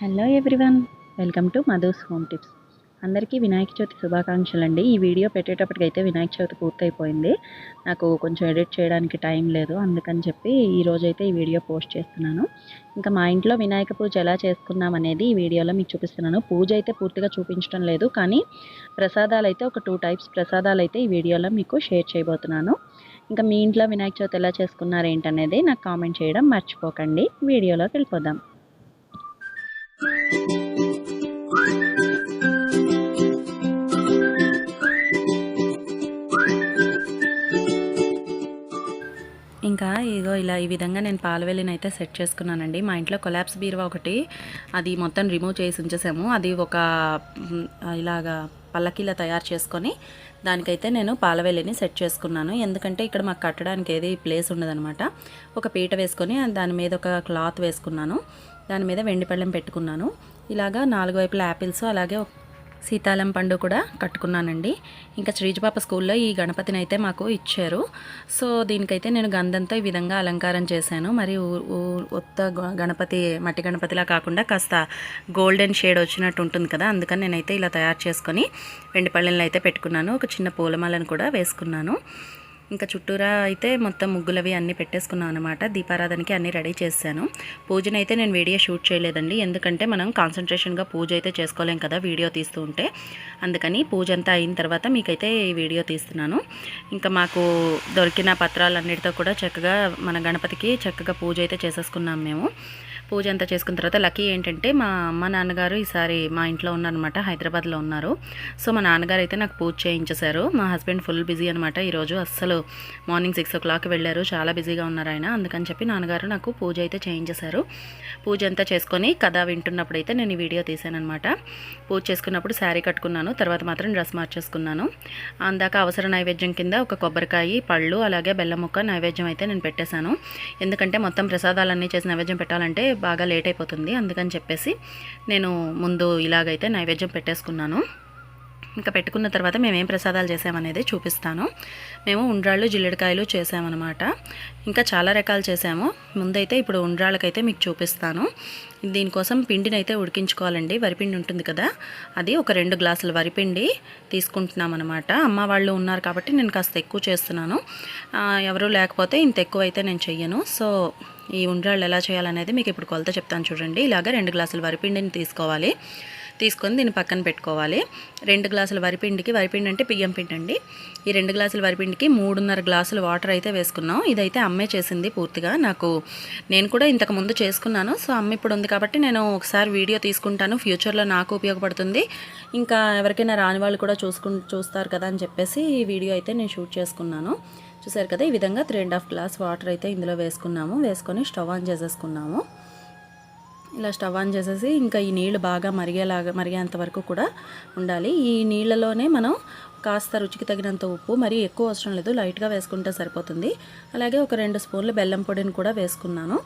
Hello everyone welcome to Madhu's home tips. అందరికీ వినాయక చవితి శుభాకాంక్షలు అండి ఈ వీడియో పెట్టేటప్పటికైతే వినాయక చవితి పూర్తయిపోయింది. నాకు కొంచెం ఎడిట్ చేయడానికి టైం లేదు. అందుకని చెప్పి ఈ రోజైతే ఈ వీడియో పోస్ట్ చేస్తున్నాను. ఇంకా మా ఇంట్లో వినాయక పూజ ఎలా చేసుకున్నాం అనేది ఈ వీడియోలో మీకు చూపిస్తున్నాను. పూజ అయితే పూర్తిగా చూపించడం లేదు. కానీ ప్రసాదాలు అయితే ఒక టూ టైప్స్ ప్రసాదాలు అయితే ఈ వీడియోలో మీకు షేర్ చేయబోతున్నాను. ఇంకా మీ ఇంట్లో వినాయక చవితి ఎలా చేసుకున్నారు ఏంటనేది నాకు కామెంట్ చేయడం మర్చిపోకండి. వీడియోలోకి వెళ్ళిపోదాం. ఇంకా ఇగో ఇలా ఈ విధంగా నేను పాలవెల్లిని అయితే సెట్ చేసుకున్నానండి. మా ఇంట్లో కొలాప్స్ బీరువా ఒకటి అది మొత్తం రిమూవ్ చేసి ఉంచేసాము. అది ఒక ఇలాగా పల్లకీలా తయారు చేసుకొని దానికైతే నేను పాలవెల్లిని సెట్ చేసుకున్నాను. ఎందుకంటే ఇక్కడ మాకు కట్టడానికి ఏది ప్లేస్ ఉండదనమాట ఒక పీట వేసుకొని దాని మీద ఒక క్లాత్ వేసుకున్నాను. దాని మీద వెండి పెట్టుకున్నాను. ఇలాగా నాలుగు వైపుల యాపిల్స్ అలాగే సీతాలం పండు కూడా కట్టుకున్నానండి. ఇంకా శ్రీజుపాప స్కూల్లో ఈ గణపతిని అయితే మాకు ఇచ్చారు. సో దీనికైతే నేను గంధంతో ఈ విధంగా అలంకారం చేశాను. మరి ఊ- ఊ- ఉత్త గ- గణపతి మట్టి గణపతిలా కాకుండా కాస్త గోల్డెన్ షేడ్ వచ్చినట్టు ఉంటుంది కదా అందుకని నేనైతే ఇలా తయారు చేసుకొని వెండి పళ్ళెలను అయితే పెట్టుకున్నాను. ఒక చిన్న పూలమాలను కూడా వేసుకున్నాను. ఇంకా చుట్టూరా అయితే మొత్తం ముగ్గులవి అన్నీ పెట్టేసుకున్నాను అనమాట దీపారాధనకి అన్నీ రెడీ చేశాను. పూజనైతే నేను వీడియో షూట్ చేయలేదండి. ఎందుకంటే మనం కాన్సన్ట్రేషన్గా పూజ అయితే చేసుకోలేం కదా వీడియో తీస్తూ ఉంటే. అందుకని పూజ అంతా అయిన తర్వాత మీకైతే ఈ వీడియో తీస్తున్నాను. ఇంకా మాకు దొరికిన పత్రాలన్నిటితో కూడా చక్కగా మన గణపతికి చక్కగా పూజ అయితే చేసేసుకున్నాం మేము. పూజ అంతా చేసుకున్న తర్వాత లక్కీ ఏంటంటే మా అమ్మ నాన్నగారు ఈసారి మా ఇంట్లో ఉన్నారనమాట హైదరాబాద్లో ఉన్నారు. సో మా నాన్నగారు అయితే నాకు పూజ చేయించేశారు. మా హస్బెండ్ ఫుల్ బిజీ అనమాట ఈరోజు అస్సలు మార్నింగ్ సిక్స్ ఓ క్లాక్ వెళ్ళారు. చాలా బిజీగా ఉన్నారు ఆయన. అందుకని చెప్పి నాన్నగారు నాకు పూజ అయితే చేయించేశారు. పూజ అంతా చేసుకొని కథ వింటున్నప్పుడు అయితే నేను ఈ వీడియో తీశానమాట పూజ చేసుకున్నప్పుడు శారీ కట్టుకున్నాను. తర్వాత మాత్రం డ్రెస్ మార్చేసుకున్నాను. అందాక అవసర నైవేద్యం కింద ఒక కొబ్బరికాయ పళ్ళు అలాగే బెల్లం ముక్క నైవేద్యం అయితే నేను పెట్టేశాను. ఎందుకంటే మొత్తం ప్రసాదాలన్నీ చేసి నైవేద్యం పెట్టాలంటే బాగా లేట్ అయిపోతుంది. అందుకని చెప్పేసి నేను ముందు ఇలాగైతే నైవేద్యం పెట్టేసుకున్నాను. ఇంకా పెట్టుకున్న తర్వాత మేము ఏం ప్రసాదాలు చేసామనేది చూపిస్తాను. మేము ఉండ్రాళ్ళు జిల్లెడకాయలు చేసామన్నమాట. ఇంకా చాలా రకాలు చేసాము. ముందైతే ఇప్పుడు ఉండ్రాళ్ళకైతే మీకు చూపిస్తాను. దీనికోసం పిండిని అయితే ఉడికించుకోవాలండి. వరిపిండి ఉంటుంది కదా అది ఒక రెండు గ్లాసుల వరిపిండి తీసుకుంటున్నాం అనమాట అమ్మ వాళ్ళు ఉన్నారు కాబట్టి నేను కాస్త ఎక్కువ చేస్తున్నాను. ఎవరూ ఎవరు లేకపోతే ఇంత ఎక్కువ అయితే నేను చెయ్యను. సో ఈ ఉండ్రాళ్ళు ఎలా చేయాలనేది మీకు ఇప్పుడు కొలత చెప్తాను చూడండి. ఇలాగ రెండు గ్లాసుల వరిపిండిని తీసుకోవాలి. తీసుకొని దీన్ని పక్కన పెట్టుకోవాలి. రెండు గ్లాసుల వరిపిండికి వరిపిండి అంటే బియ్యం పిండి అండి. ఈ రెండు గ్లాసుల వరిపిండికి మూడున్నర గ్లాసులు వాటర్ అయితే వేసుకున్నాం. ఇదైతే అమ్మే చేసింది పూర్తిగా. నాకు నేను కూడా ఇంతకు ముందు చేసుకున్నాను. సో అమ్మ ఇప్పుడు ఉంది కాబట్టి నేను ఒకసారి వీడియో తీసుకుంటాను. ఫ్యూచర్లో నాకు ఉపయోగపడుతుంది. ఇంకా ఎవరికైనా రాని వాళ్ళు కూడా చూసుకు చూస్తారు కదా అని చెప్పేసి ఈ వీడియో అయితే నేను షూట్ చేసుకున్నాను. చూసారు కదా ఈ విధంగా three and half glass water అయితే ఇందులో వేసుకున్నాము. వేసుకొని స్టవ్ ఆన్ చేసేసుకున్నాము. ఇలా స్టవ్ ఆన్ చేసేసి ఇంకా ఈ నీళ్ళు బాగా మరిగేలాగా మరిగేంత వరకు కూడా ఉండాలి. ఈ నీళ్ళలోనే మనం కాస్త రుచికి తగినంత ఉప్పు మరి ఎక్కువ అవసరం లేదు. లైట్గా వేసుకుంటే సరిపోతుంది. అలాగే ఒక రెండు స్పూన్లు బెల్లం పొడిని కూడా వేసుకున్నాను.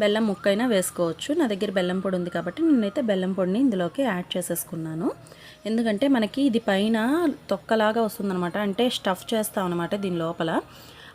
బెల్లం ముక్కైనా వేసుకోవచ్చు. నా దగ్గర బెల్లం పొడి ఉంది కాబట్టి నేనైతే బెల్లం పొడిని ఇందులోకి యాడ్ చేసేసుకున్నాను. ఎందుకంటే మనకి ఇది పైన తొక్కలాగా వస్తుందనమాట అంటే స్టఫ్ చేస్తాం అనమాట దీని లోపల.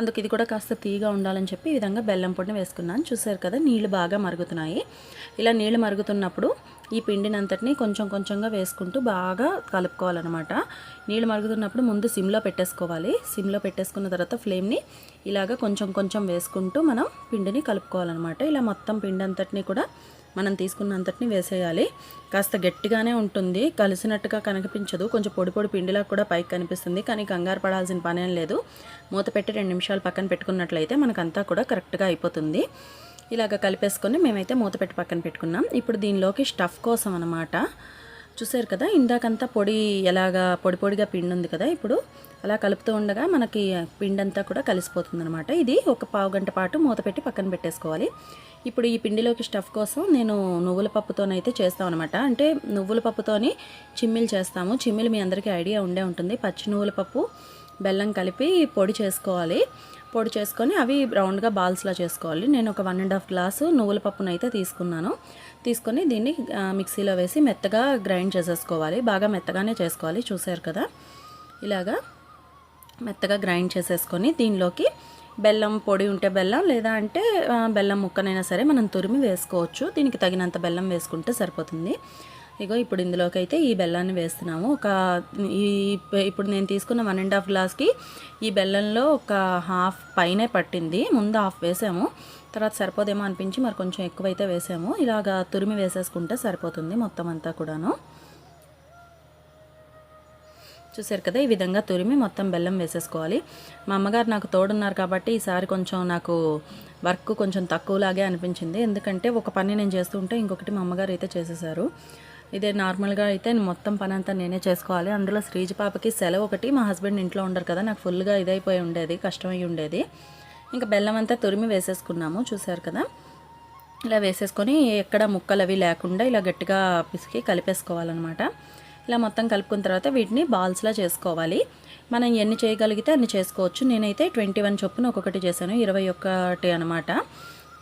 అందుకు ఇది కూడా కాస్త తీగా ఉండాలని చెప్పి ఈ విధంగా బెల్లం పొడిని వేసుకున్నాను. చూసారు కదా నీళ్ళు బాగా మరుగుతున్నాయి. ఇలా నీళ్ళు మరుగుతున్నప్పుడు ఈ పిండినంతటిని కొంచెం కొంచెంగా వేసుకుంటూ బాగా కలుపుకోవాలన్నమాట. నీళ్ళు మరుగుతున్నప్పుడు ముందు సిమ్లో పెట్టేసుకోవాలి. సిమ్లో పెట్టేసుకున్న తర్వాత ఫ్లేమ్ని ఇలాగ కొంచెం కొంచెం వేసుకుంటూ మనం పిండిని కలుపుకోవాలన్నమాట. ఇలా మొత్తం పిండి అంతటిని కూడా మనం తీసుకున్నంతటిని వేసేయాలి. కాస్త గట్టిగానే ఉంటుంది. కలిసినట్టుగా కనిపించదు. కొంచెం పొడి పొడి పిండిలా కూడా పైకి కనిపిస్తుంది. కానీ కంగారు పడాల్సిన పనేం లేదు. మూత పెట్టి రెండు నిమిషాలు పక్కన పెట్టుకున్నట్లయితే మనకంతా కూడా కరెక్ట్గా అయిపోతుంది. ఇలాగ కలిపేసుకొని మేమైతే మూత పెట్టి పక్కన పెట్టుకున్నాం. ఇప్పుడు దీనిలోకి స్టఫ్ కోసం అనమాట చూసారు కదా ఇందాకంతా పొడి ఎలాగా పొడి పొడిగా పిండి ఉంది కదా ఇప్పుడు అలా కలుపుతూ ఉండగా మనకి పిండి అంతా కూడా కలిసిపోతుంది అనమాట ఇది ఒక పావు గంట పాటు మూత పెట్టి పక్కన పెట్టేసుకోవాలి. ఇప్పుడు ఈ పిండిలోకి స్టఫ్ కోసం నేను నువ్వుల పప్పుతోనైతే చేస్తాం అనమాట అంటే నువ్వుల పప్పుతోని చిమ్మిలు చేస్తాము. చిమ్మిలు మీ అందరికీ ఐడియా ఉండే ఉంటుంది. పచ్చి నువ్వుల పప్పు బెల్లం కలిపి పొడి చేసుకోవాలి. పొడి చేసుకొని అవి రౌండ్గా బాల్స్లా చేసుకోవాలి. నేను ఒక వన్ అండ్ హాఫ్ గ్లాసు నువ్వుల పప్పును అయితే తీసుకున్నాను. తీసుకొని దీన్ని మిక్సీలో వేసి మెత్తగా గ్రైండ్ చేసేసుకోవాలి. బాగా మెత్తగానే చేసుకోవాలి చూసారు కదా? ఇలాగా మెత్తగా గ్రైండ్ చేసేసుకొని దీనిలోకి బెల్లం పొడి ఉంటే బెల్లం లేదా అంటే బెల్లం ముక్కనైనా సరే మనం తురిమి వేసుకోవచ్చు. దీనికి తగినంత బెల్లం వేసుకుంటే సరిపోతుంది. ఇగో ఇప్పుడు ఇందులోకి అయితే ఈ బెల్లాన్ని వేస్తున్నాము. ఒక ఈ ఇప్పుడు నేను తీసుకున్న వన్ అండ్ హాఫ్ గ్లాస్కి ఈ బెల్లంలో ఒక హాఫ్ పైనే పట్టింది. ముందు హాఫ్ వేసాము. తర్వాత సరిపోదేమో అనిపించి మరి కొంచెం ఎక్కువైతే వేసాము. ఇలాగా తురిమి వేసేసుకుంటే సరిపోతుంది మొత్తం అంతా కూడాను. చూసారు కదా ఈ విధంగా తురిమి మొత్తం బెల్లం వేసేసుకోవాలి. మా అమ్మగారు నాకు తోడున్నారు కాబట్టి ఈసారి కొంచెం నాకు వర్క్ కొంచెం తక్కువలాగే అనిపించింది. ఎందుకంటే ఒక పని నేను చేస్తూ ఉంటే ఇంకొకటి మా అమ్మగారు అయితే చేసేసారు ఇదే నార్మల్గా అయితే మొత్తం పని అంతా నేనే చేసుకోవాలి. అందులో శ్రీజ పాపకి సెలవు ఒకటి. మా హస్బెండ్ ఇంట్లో ఉండరు కదా నాకు ఫుల్గా ఇదైపోయి ఉండేది కష్టమై ఉండేది. ఇంకా బెల్లం అంతా తురిమి వేసేసుకున్నాము చూసారు కదా? ఇలా వేసేసుకొని ఎక్కడ ముక్కలు అవి లేకుండా ఇలా గట్టిగా పిసికి కలిపేసుకోవాలన్నమాట. ఇలా మొత్తం కలుపుకున్న తర్వాత వీటిని బాల్స్లా చేసుకోవాలి. మనం ఎన్ని చేయగలిగితే అన్ని చేసుకోవచ్చు. నేనైతే ట్వంటీ వన్ చొప్పున ఒక్కొక్కటి చేశాను. ఇరవై ఒక్కటి అనమాట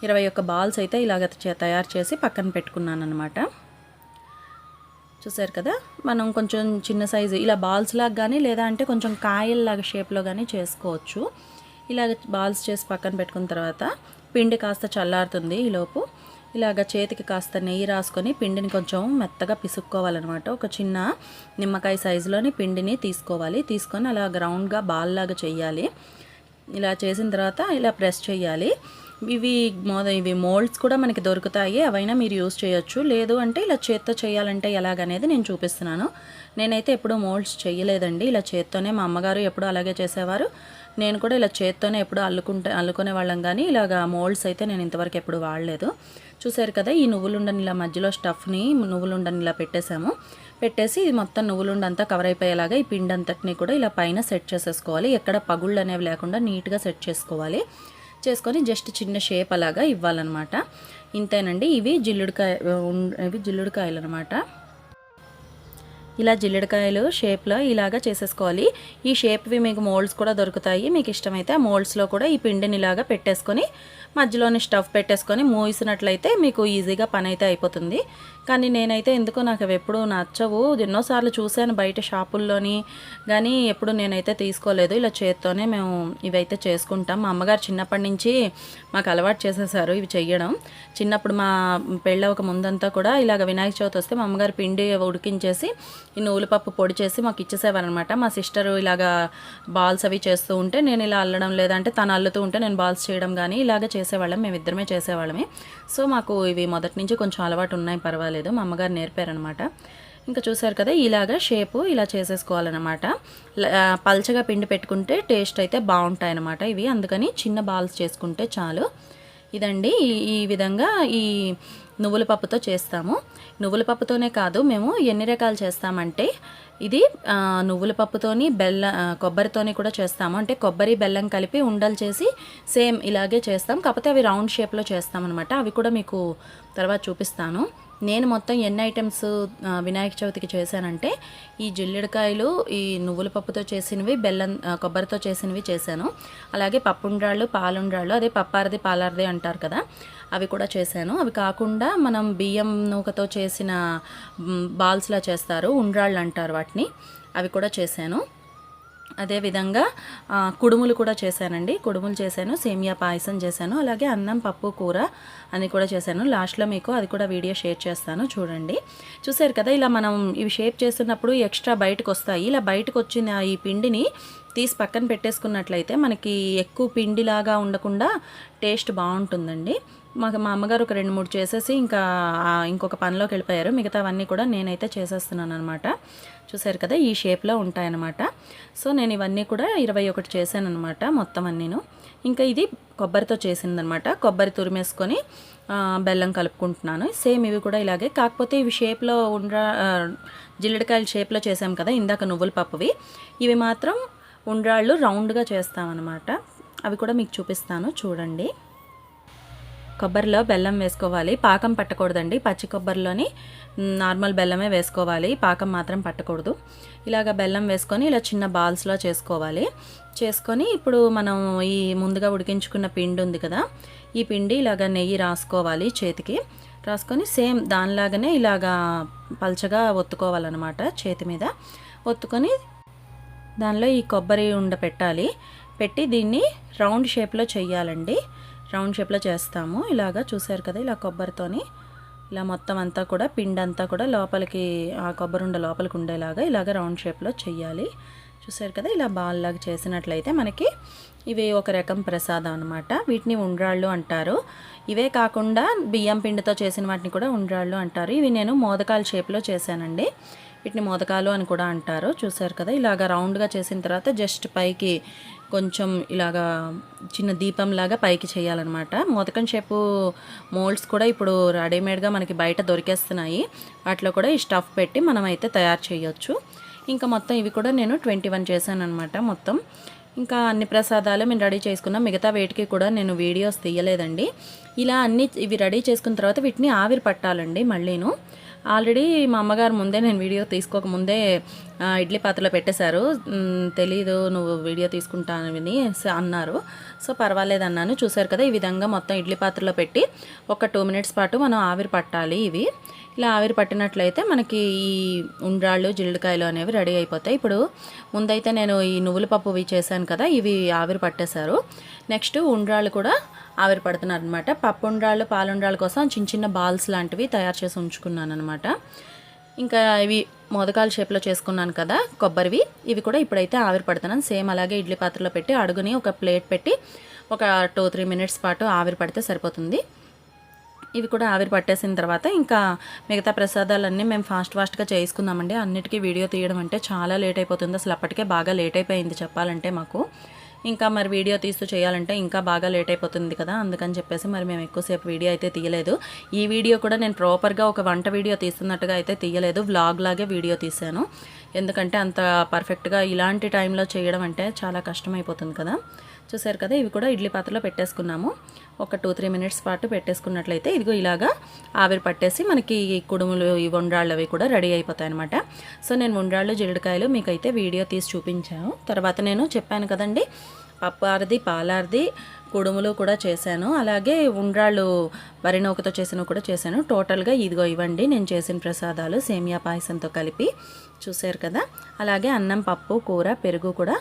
ఇరవై ఒక్క బాల్స్ అయితే ఇలాగ తయారు చేసి పక్కన పెట్టుకున్నాను అనమాట చూసారు కదా? మనం కొంచెం చిన్న సైజు ఇలా బాల్స్ లాగా కానీ లేదా అంటే కొంచెం కాయల్లాగా షేప్లో కానీ చేసుకోవచ్చు. ఇలాగ బాల్స్ చేసి పక్కన పెట్టుకున్న తర్వాత పిండి కాస్త చల్లారుతుంది ఈలోపు ఇలాగ చేతికి కాస్త నెయ్యి రాసుకొని పిండిని కొంచెం మెత్తగా పిసుక్కోవాలన్నమాట. ఒక చిన్న నిమ్మకాయ సైజులోని పిండిని తీసుకోవాలి. తీసుకొని అలా గ్రౌండ్గా బాల్ లాగా చేయాలి ఇలా చేసిన తర్వాత ఇలా ప్రెస్ చేయాలి ఇవి ఇవి మోల్డ్స్ కూడా మనకి దొరుకుతాయి. అవైనా మీరు యూస్ చేయొచ్చు. లేదు అంటే ఇలా చేత్తో చేయాలంటే ఎలాగనేది నేను చూపిస్తున్నాను. నేనైతే ఎప్పుడూ మోల్డ్స్ చేయలేదండి ఇలా చేత్తోనే మా అమ్మగారు ఎప్పుడూ అలాగే చేసేవారు. నేను కూడా ఇలా చేత్తోనే ఎప్పుడు అల్లుకుంటే అల్లుకునే వాళ్ళం కానీ ఇలాగా మోల్డ్స్ అయితే నేను ఇంతవరకు ఎప్పుడు వాడలేదు. చూసారు కదా ఈ నువ్వులుండని ఇలా మధ్యలో స్టఫ్ని నువ్వులుండని ఇలా పెట్టేశాము. పెట్టేసి ఇది మొత్తం నువ్వులుండంతా కవర్ అయిపోయేలాగా ఈ పిండి అంతటిని కూడా ఇలా పైన సెట్ చేసేసుకోవాలి. ఎక్కడ పగుళ్ళు అనేవి లేకుండా నీట్గా సెట్ చేసుకోవాలి. చేసుకొని జస్ట్ చిన్న షేప్ అలాగా ఇవ్వాలన్నమాట. ఇంతేనండి. ఇవి జిల్లుడికాయ ఇవి జిల్లుడికాయలు అనమాట ఇలా జిల్లెడకాయలు షేప్లో ఇలాగా చేసేసుకోవాలి. ఈ షేప్వి మీకు మోల్డ్స్ కూడా దొరుకుతాయి. మీకు ఇష్టమైతే ఆ మోల్డ్స్లో కూడా ఈ పిండిని ఇలాగా పెట్టేసుకొని మధ్యలోనే స్టవ్ పెట్టేసుకొని మూసినట్లయితే మీకు ఈజీగా పని అయితే అయిపోతుంది. కానీ నేనైతే ఎందుకో నాకు అవి ఎప్పుడు నచ్చవు. ఎన్నోసార్లు చూశాను బయట షాపుల్లోని కానీ ఎప్పుడు నేనైతే తీసుకోలేదు. ఇలా చేత్తోనే మేము ఇవైతే చేసుకుంటాం. మా అమ్మగారు చిన్నప్పటి నుంచి మాకు అలవాటు చేసేసారు ఇవి చేయడం చిన్నప్పుడు మా పెళ్ళ ఒక ముందంతా కూడా ఇలాగ వినాయక చవితి వస్తే మా అమ్మగారు పిండి ఉడికించేసి ఈ నూలుపప్పు పొడి చేసి మాకు ఇచ్చేసేవారనమాట మా సిస్టర్ ఇలాగా బాల్స్ అవి చేస్తూ ఉంటే నేను ఇలా అల్లడం లేదంటే తను అల్లుతూ ఉంటే నేను బాల్స్ చేయడం కానీ ఇలాగ చేసేవాళ్ళం మేము ఇద్దరమే చేసేవాళ్ళమే. సో మాకు ఇవి మొదటి నుంచి కొంచెం అలవాటు ఉన్నాయి పర్వాలేదు. మా అమ్మగారు నేర్పారనమాట ఇంకా చూసారు కదా ఇలాగా షేపు ఇలా చేసేసుకోవాలన్నమాట. పల్చగా పిండి పెట్టుకుంటే టేస్ట్ అయితే బాగుంటాయి ఇవి. అందుకని చిన్న బాల్స్ చేసుకుంటే చాలు. ఇదండి ఈ- ఈ విధంగా ఈ నువ్వుల పప్పుతో చేస్తాము. నువ్వుల పప్పుతోనే కాదు మేము ఎన్ని రకాలు చేస్తామంటే ఇది నువ్వుల పప్పుతోని బెల్ల కొబ్బరితోని కూడా చేస్తాము. అంటే కొబ్బరి బెల్లం కలిపి ఉండలు చేసి సేమ్ ఇలాగే చేస్తాం. కాకపోతే అవి రౌండ్ షేప్లో చేస్తాం అనమాట అవి కూడా మీకు తర్వాత చూపిస్తాను. నేను మొత్తం ఎన్ని ఐటమ్స్ వినాయక చవితికి చేశానంటే ఈ జిల్లిడకాయలు ఈ నువ్వుల పప్పుతో చేసినవి బెల్లం కొబ్బరితో చేసినవి చేశాను. అలాగే పప్పుండ్రాళ్ళు పాలుండ్రాళ్ళు అదే పప్పారది పాలారది అంటారు కదా అవి కూడా చేశాను. అవి కాకుండా మనం బియ్యం నూకతో చేసిన బాల్స్లా చేస్తారు ఉండ్రాళ్ళు అంటారు వాటిని అవి కూడా చేశాను. అదేవిధంగా కుడుములు కూడా చేశానండి. కుడుములు చేశాను సేమియా పాయసం చేశాను అలాగే అన్నం పప్పు కూర అని కూడా చేశాను. లాస్ట్లో మీకు అది కూడా వీడియో షేర్ చేస్తాను చూడండి. చూసారు కదా ఇలా మనం ఇవి షేప్ చేస్తున్నప్పుడు ఎక్స్ట్రా బయటకు వస్తాయి ఇలా బయటకు వచ్చిన ఈ పిండిని తీసి పక్కన పెట్టేసుకున్నట్లయితే మనకి ఎక్కువ పిండిలాగా ఉండకుండా టేస్ట్ బాగుంటుందండి. మాకు మా అమ్మగారు ఒక రెండు మూడు చేసేసి ఇంకా ఇంకొక పనిలోకి వెళ్ళిపోయారు. మిగతావన్నీ కూడా నేనైతే చేసేస్తున్నాను అనమాట చూసారు కదా ఈ షేప్లో ఉంటాయన్నమాట. సో నేను ఇవన్నీ కూడా ఇరవై ఒకటి చేశాను అనమాట మొత్తం అన్నీను. ఇంకా ఇది కొబ్బరితో చేసిందనమాట కొబ్బరి తురిమేసుకొని బెల్లం కలుపుకుంటున్నాను. సేమ్ ఇవి కూడా ఇలాగే. కాకపోతే ఇవి షేప్లో ఉండ్ర జిల్లడికాయల షేప్లో చేసాం కదా ఇందాక నువ్వుల పప్పువి. ఇవి మాత్రం ఉండ్రాళ్ళు రౌండ్గా చేస్తామన్నమాట. అవి కూడా మీకు చూపిస్తాను చూడండి. కొబ్బరిలో బెల్లం వేసుకోవాలి. పాకం పట్టకూడదండి. పచ్చి కొబ్బరిలోని నార్మల్ బెల్లమే వేసుకోవాలి. పాకం మాత్రం పట్టకూడదు. ఇలాగ బెల్లం వేసుకొని ఇలా చిన్న బాల్స్లో చేసుకోవాలి. చేసుకొని ఇప్పుడు మనం ఈ ముందుగా ఉడికించుకున్న పిండి ఉంది కదా ఈ పిండి ఇలాగ నెయ్యి రాసుకోవాలి చేతికి. రాసుకొని సేమ్ దానిలాగానే ఇలాగా పల్చగా ఒత్తుకోవాలన్నమాట చేతి మీద. ఒత్తుకొని దానిలో ఈ కొబ్బరి ఉండ పెట్టాలి. పెట్టి దీన్ని రౌండ్ షేప్లో చేయాలండి రౌండ్ షేప్లో చేస్తాము. ఇలాగా చూసారు కదా ఇలా కొబ్బరితోని. ఇలా మొత్తం అంతా కూడా పిండి అంతా కూడా లోపలికి ఆ కొబ్బరి ఉండ లోపలికి ఉండేలాగా ఇలాగ రౌండ్ షేప్లో చెయ్యాలి. చూసారు కదా ఇలా బాల్ లాగా చేసినట్లయితే మనకి ఇవి ఒక రకం ప్రసాదం అనమాట వీటిని ఉండ్రాళ్ళు అంటారు. ఇవే కాకుండా బియ్యం పిండితో చేసిన వాటిని కూడా ఉండ్రాళ్ళు అంటారు. ఇవి నేను మోదకాల షేప్లో చేశానండి. వీటిని మోదకాలు అని కూడా అంటారు. చూసారు కదా? ఇలాగ రౌండ్గా చేసిన తర్వాత జస్ట్ పైకి కొంచెం ఇలాగా చిన్న దీపంలాగా పైకి చేయాలన్నమాట. మోదకం షేపు మోల్డ్స్ కూడా ఇప్పుడు రెడీమేడ్గా మనకి బయట దొరికేస్తున్నాయి. వాటిలో కూడా ఈ స్టఫ్ పెట్టి మనం అయితే తయారు చేయొచ్చు. ఇంకా మొత్తం ఇవి కూడా నేను ట్వంటీ వన్ చేశాను అనమాట మొత్తం. ఇంకా అన్ని ప్రసాదాలు మేము రెడీ చేసుకున్నాం. మిగతా వేటికి కూడా నేను వీడియోస్ తీయలేదండి. ఇలా అన్ని ఇవి రెడీ చేసుకున్న తర్వాత వీటిని ఆవిరి పట్టాలండి మళ్ళీను. ఆల్రెడీ మా అమ్మగారు ముందే నేను వీడియో తీసుకోకముందే ఇడ్లీ పాత్రలో పెట్టేశారు. తెలీదు నువ్వు వీడియో తీసుకుంటానని అన్నారు. సో పర్వాలేదు అన్నాను. చూశారు కదా ఈ విధంగా మొత్తం ఇడ్లీ పాత్రలో పెట్టి ఒక టూ మినిట్స్ పాటు మనం ఆవిరి పట్టాలి ఇవి. ఇలా ఆవిరి పట్టినట్లయితే మనకి ఈ ఉండ్రాళ్ళు జిల్లికాయలు అనేవి రెడీ అయిపోతాయి. ఇప్పుడు ముందైతే నేను ఈ నువ్వుల పప్పు ఇవి చేశాను కదా ఇవి ఆవిరి పట్టేశారు. నెక్స్ట్ ఉండ్రాళ్ళు కూడా ఆవిరి పడుతున్నారు అనమాట పప్పు ఉండ్రాళ్ళు పాలుండ్రాళ్ళ కోసం చిన్న చిన్న బాల్స్ లాంటివి తయారు చేసి ఉంచుకున్నాను అనమాట ఇంకా ఇవి మోదకాల షేప్లో చేసుకున్నాను కదా కొబ్బరివి ఇవి కూడా ఇప్పుడైతే ఆవిరి పడుతున్నాను. సేమ్ అలాగే ఇడ్లీ పాత్రలో పెట్టి అడుగుని ఒక ప్లేట్ పెట్టి ఒక టూ త్రీ మినిట్స్ పాటు ఆవిరి పడితే సరిపోతుంది. ఇవి కూడా ఆవిరి పట్టేసిన తర్వాత ఇంకా మిగతా ప్రసాదాలన్నీ మేము ఫాస్ట్ ఫాస్ట్గా చేసుకుందామండి అన్నిటికీ వీడియో తీయడం అంటే చాలా లేట్ అయిపోతుంది. అసలు అప్పటికే బాగా లేట్ అయిపోయింది చెప్పాలంటే మాకు. ఇంకా మరి వీడియో తీస్తూ చేయాలంటే ఇంకా బాగా లేట్ అయిపోతుంది కదా. అందుకని చెప్పేసి మరి మేము ఎక్కువసేపు వీడియో అయితే తీయలేదు. ఈ వీడియో కూడా నేను ప్రాపర్గా ఒక వంట వీడియో తీస్తున్నట్టుగా అయితే తీయలేదు. వ్లాగ్ లాగే వీడియో తీశాను. ఎందుకంటే అంత పర్ఫెక్ట్గా ఇలాంటి టైంలో చేయడం అంటే చాలా కష్టమైపోతుంది కదా. చూసారు కదా ఇవి కూడా ఇడ్లీ పాత్రలో పెట్టేసుకున్నాము. ఒక టూ త్రీ మినిట్స్ పాటు పెట్టేసుకున్నట్లయితే ఇదిగో ఇలాగా ఆవిరి పట్టేసి మనకి ఈ కుడుములు ఈ వండ్రాళ్ళు అవి కూడా రెడీ అయిపోతాయి అనమాట సో నేను వండ్రాళ్ళు మీకు మీకైతే వీడియో తీసి చూపించాను. తర్వాత నేను చెప్పాను కదండి పప్పారిది పాలారది కుడుములు కూడా చేశాను. అలాగే ఉండ్రాళ్ళు వరి నూకతో చేసినవి కూడా చేశాను. టోటల్గా ఇదిగో ఇవ్వండి నేను చేసిన ప్రసాదాలు సేమియా పాయసంతో కలిపి. చూశారు కదా? అలాగే అన్నం పప్పు కూర పెరుగు కూడా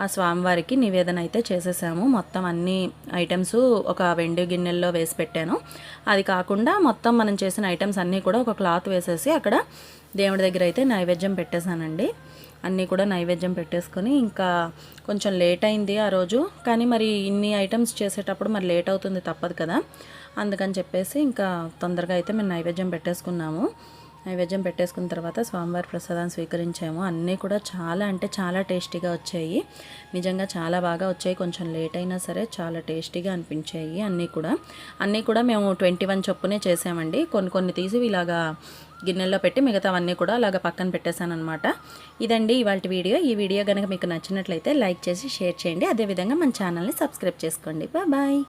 ఆ స్వామివారికి నివేదన అయితే చేసేసాము. మొత్తం అన్ని ఐటమ్స్ ఒక వెండి గిన్నెల్లో వేసి పెట్టాను. అది కాకుండా మొత్తం మనం చేసిన ఐటమ్స్ అన్నీ కూడా ఒక క్లాత్ వేసేసి అక్కడ దేవుడి దగ్గర అయితే నైవేద్యం పెట్టేశానండి. అన్నీ కూడా నైవేద్యం పెట్టేసుకొని ఇంకా కొంచెం లేట్ అయింది ఆ రోజు. కానీ మరి ఇన్ని ఐటమ్స్ చేసేటప్పుడు మరి లేట్ అవుతుంది తప్పదు కదా? అందుకని చెప్పేసి ఇంకా తొందరగా అయితే మేము నైవేద్యం పెట్టేసుకున్నాము. నైవేద్యం పెట్టేసుకున్న తర్వాత స్వామివారి ప్రసాదాన్ని స్వీకరించాము. అన్నీ కూడా చాలా అంటే చాలా టేస్టీగా వచ్చాయి. నిజంగా చాలా బాగా వచ్చాయి. కొంచెం లేట్ అయినా సరే చాలా టేస్టీగా అనిపించాయి అన్నీ కూడా. అన్నీ కూడా మేము ట్వంటీ వన్ చొప్పునే చేసామండి. కొన్ని కొన్ని తీసి ఇలాగా గిన్నెల్లో పెట్టి మిగతావన్నీ కూడా అలాగ పక్కన పెట్టేశానమాట ఇదండి ఇవాళ వీడియో. ఈ వీడియో కనుక మీకు నచ్చినట్లయితే లైక్ చేసి షేర్ చేయండి. అదేవిధంగా మన ఛానల్ని సబ్స్క్రైబ్ చేసుకోండి. బాయ్.